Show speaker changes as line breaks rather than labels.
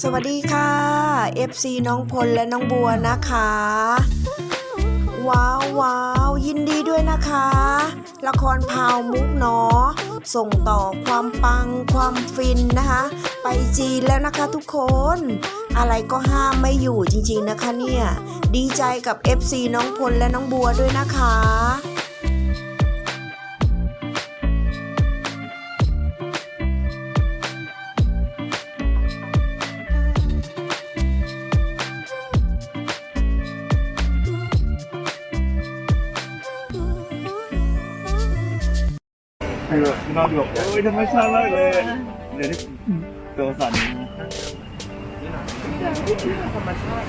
สวัสดีค่ะ FC น้องพลและน้องบัวนะคะ ว้าวว้าวยินดีด้วยนะคะ ละครพาวมุกเนาะส่งต่อความปังความฟินนะคะ ไปจีนแล้วนะคะทุกคน อะไรก็ห้ามไม่อยู่จริงๆนะคะเนี่ย ดีใจกับ FC น้องพลและน้องบัวด้วยนะคะ
คือนอนอยู่แบบโอ้ยธรรมชาติมากเลยเดี๋ยวนี้ตัวสั่นธรรมชาติ